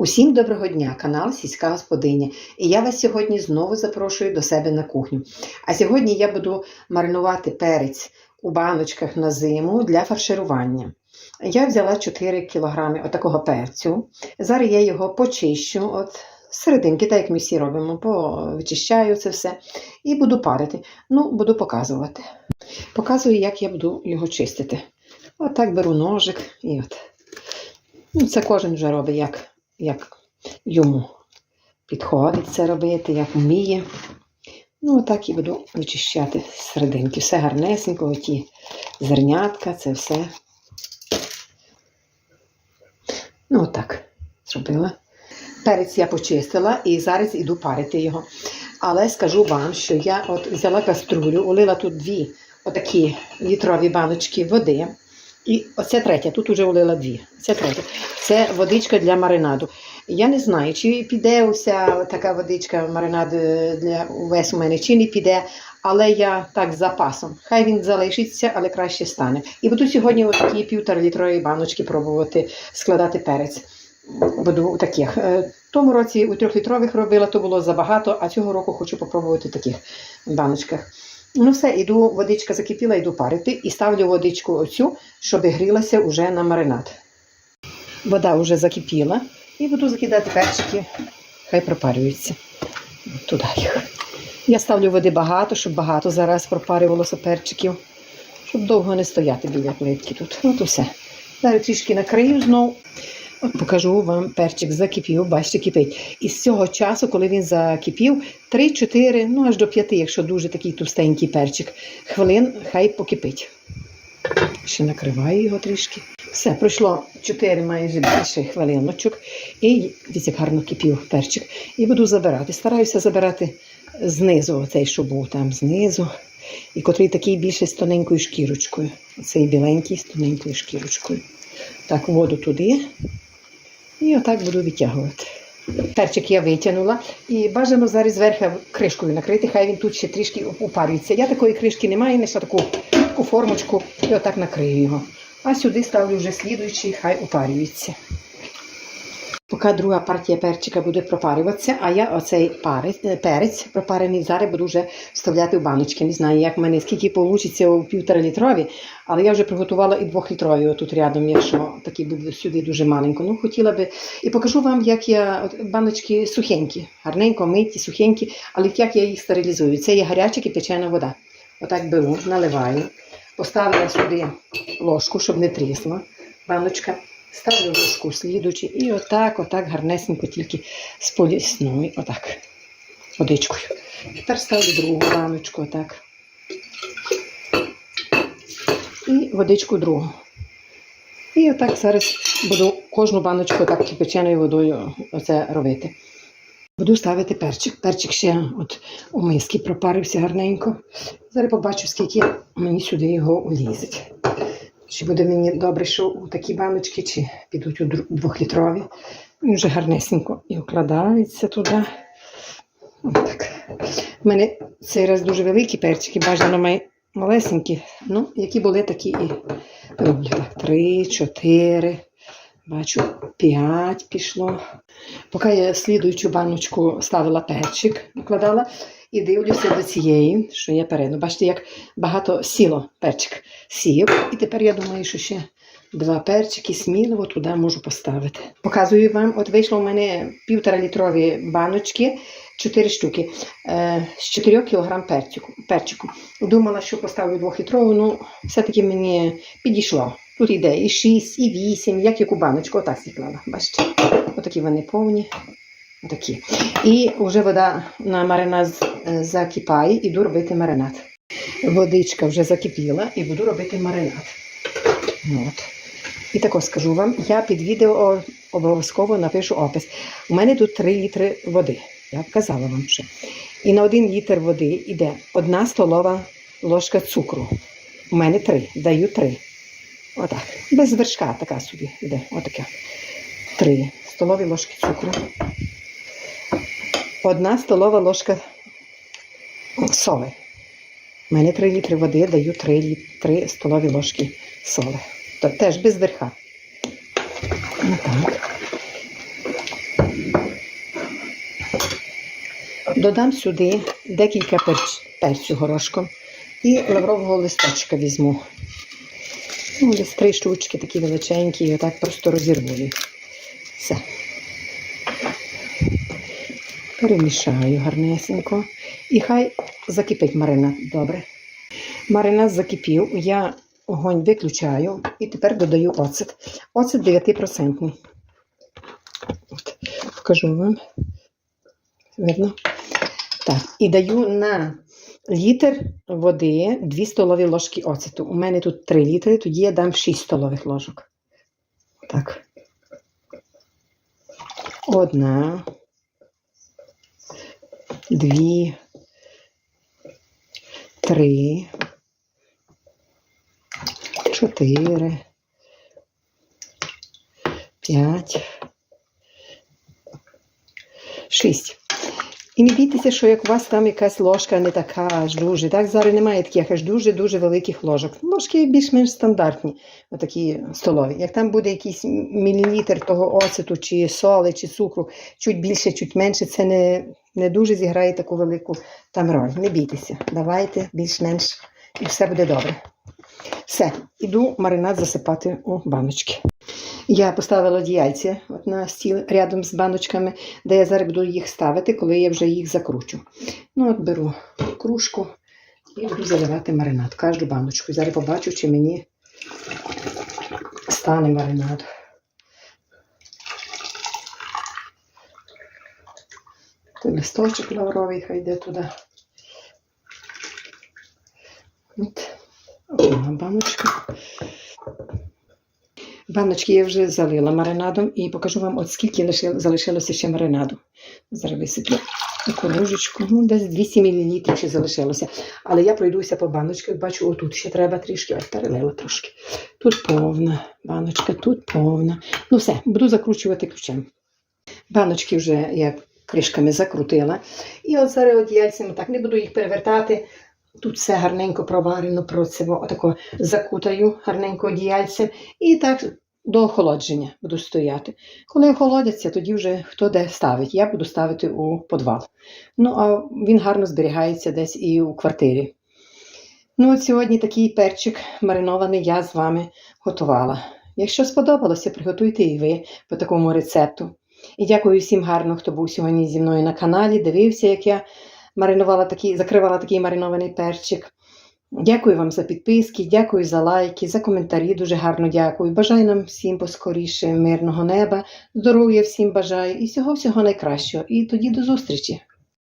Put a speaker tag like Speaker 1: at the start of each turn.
Speaker 1: Усім доброго дня, канал Сільська Господиня. І я вас сьогодні знову запрошую до себе на кухню. А сьогодні я буду маринувати перець у баночках на зиму для фарширування. Я взяла 4 кг отакого перцю. Зараз я його почищу от серединки, так як ми всі робимо, вичищаю це все і буду парити. Ну, буду показувати. Показую, як я буду його чистити. Отак беру ножик і от. Ну, це кожен вже робить, як, як йому підходить це робити, як вміє. Ну, отак і буду вичищати серединки. Все гарнесенько, оті зернятка, це все. Ну, отак зробила. Перець я почистила і зараз іду парити його. Але скажу вам, що я от взяла каструлю, улила тут дві отакі літрові баночки води. І оце третя, тут вже влила дві. Це третя. Це водичка для маринаду. Я не знаю, чи піде уся така водичка маринад е, для увесь у мене, чи не піде, але я так з запасом. Хай він залишиться, але краще стане. І буду сьогодні отакі півтора літрові баночки пробувати складати перець. Буду таких. Е, тому році у трьохлітрових робила, то було забагато, а цього року хочу попробувати в таких баночках. Ну все, іду, водичка закипіла, йду парити і ставлю водичку оцю, щоб грілася вже на маринад. Вода вже закипіла і буду закидати перчики, хай пропарюються. Туди їх. Я ставлю води багато, щоб багато зараз пропарювалося перчиків, щоб довго не стояти біля плитки тут. От усе. Зараз трішки накрию знову. Покажу вам перчик закипів, бачите, кипить. І з цього часу, коли він закипів, 3-4, ну аж до 5, якщо дуже такий товстенький перчик, хвилин хай покипить. Ще накриваю його трішки. Все, пройшло 4 майже більше хвилиночок. І дивіться, як гарно кипів перчик. І буду забирати. Стараюся забирати знизу, оцей, що був там знизу. І котрий такий більше з тоненькою шкірочкою. Оцей біленький з тоненькою шкірочкою. Так, воду туди. І отак буду витягувати. Перчик я витягнула і бажано зараз зверху кришкою накрити, хай він тут ще трішки упарюється. Я такої кришки не маю, знайшла таку, таку формочку і отак накрию його. А сюди ставлю вже слідуючий, хай упарюється. Поки друга партія перчика буде пропарюватися, а я оцей парець, е, перець пропарений зараз буду вже вставляти в баночки. Не знаю, як в мене скільки вийде у півтора літрові, але я вже приготувала і двохлітрові отут рядом, якщо такі буде сюди дуже маленько. Ну, хотіла би. І покажу вам, як я от, баночки сухенькі, гарненько миті, сухенькі, але як я їх стерилізую. Це є гаряча кипячена вода. Отак беру, наливаю, поставила сюди ложку, щоб не трісла. Баночка. Ставлю ложку слідучи і отак, отак гарнесенько тільки з полісною, отак, водичкою. Тепер ставлю другу баночку, отак. І водичку другу. І отак зараз буду кожну баночку так кипяченою водою оце робити. Буду ставити перчик. Перчик ще от у миски пропарився гарненько. Зараз побачу, скільки мені сюди його улізить. Чи буде мені добре, що у такі баночки, чи підуть у двохлітрові. Він вже гарнесенько і укладається туди. Отак. У мене цей раз дуже великі перчики, бажано має малесенькі. Ну, які були, такі і роблю. Так, три, чотири. Бачу, п'ять пішло. Поки я слідуючу баночку ставила перчик, викладала. І дивлюся до цієї, що я переду. Бачите, як багато сіло перчик сів. І тепер я думаю, що ще два перчики сміливо туди можу поставити. Показую вам, от вийшло у мене півтора літрові баночки, 4 штуки е, з 4 кг перчику. перчику. Думала, що поставлю двохлітрову, ну все-таки мені підійшло. Тут йде і 6, і 8, як яку баночку, отак сіклала. Бачите, отакі вони повні. Отакі. І вже вода на маринад закипає, іду робити маринад. Водичка вже закипіла і буду робити маринад. От. І тако скажу вам, я під відео обов'язково напишу опис. У мене тут 3 літри води. Я казала вам вже. І на 1 літр води йде 1 столова ложка цукру. У мене 3. Даю 3. Отак. Без вершка така собі йде. Отаке. 3 столові ложки цукру. Одна столова ложка соли. У мене 3 літри води, даю 3 3 столові ложки соли. То теж без верха. Ну, отак. Додам сюди декілька перч, перцю горошком і лаврового листочка візьму. Ну, Ось три штучки такі величенькі, і отак просто розірвую. Перемішаю гарнесенько. І хай закипить маринад. Добре. Маринад закипів, я огонь виключаю і тепер додаю оцет. Оцет 9%. От, покажу вам. Видно? Так, і даю на літр води 2 столові ложки оцету. У мене тут 3 літри, тоді я дам 6 столових ложок. Так. Одна. Дві. Три. Чотири. П'ять. Шість. І не бійтеся, що як у вас там якась ложка не така аж дуже. Так, зараз немає таких аж дуже-дуже великих ложок. Ложки більш-менш стандартні, отакі столові. Як там буде якийсь мілілітр того оцету, чи соли, чи цукру, чуть більше, чуть менше, це не, не дуже зіграє таку велику там роль. Не бійтеся. Давайте більш-менш і все буде добре. Все, іду маринад засипати у баночки. Я поставила одіяльці от на стіл рядом з баночками, де я зараз буду їх ставити, коли я вже їх закручу. Ну, от беру кружку і буду заливати маринад. Кожну баночку. Зараз побачу, чи мені стане маринад. Листочок лавровий хай йде туди. От, одна баночка. Баночки я вже залила маринадом і покажу вам, от скільки залишилося ще маринаду. Зараз висиплю таку ложечку, ну десь 200 мл ще залишилося. Але я пройдуся по баночках, бачу, отут ще треба трішки, ось перелила трошки. Тут повна баночка, тут повна. Ну все, буду закручувати ключем. Баночки вже я кришками закрутила. І от зараз от яйцями так не буду їх перевертати. Тут все гарненько проварено, процево, отако закутаю гарненько одіяльцем і так до охолодження буду стояти. Коли охолодяться, тоді вже хто де ставить. Я буду ставити у подвал. Ну, а він гарно зберігається десь і у квартирі. Ну, от сьогодні такий перчик маринований я з вами готувала. Якщо сподобалося, приготуйте і ви по такому рецепту. І дякую всім гарно, хто був сьогодні зі мною на каналі, дивився, як я маринувала такий, закривала такий маринований перчик. Дякую вам за підписки, дякую за лайки, за коментарі. Дуже гарно дякую. Бажаю нам всім поскоріше мирного неба, здоров'я всім бажаю і всього всього найкращого. І тоді до зустрічі!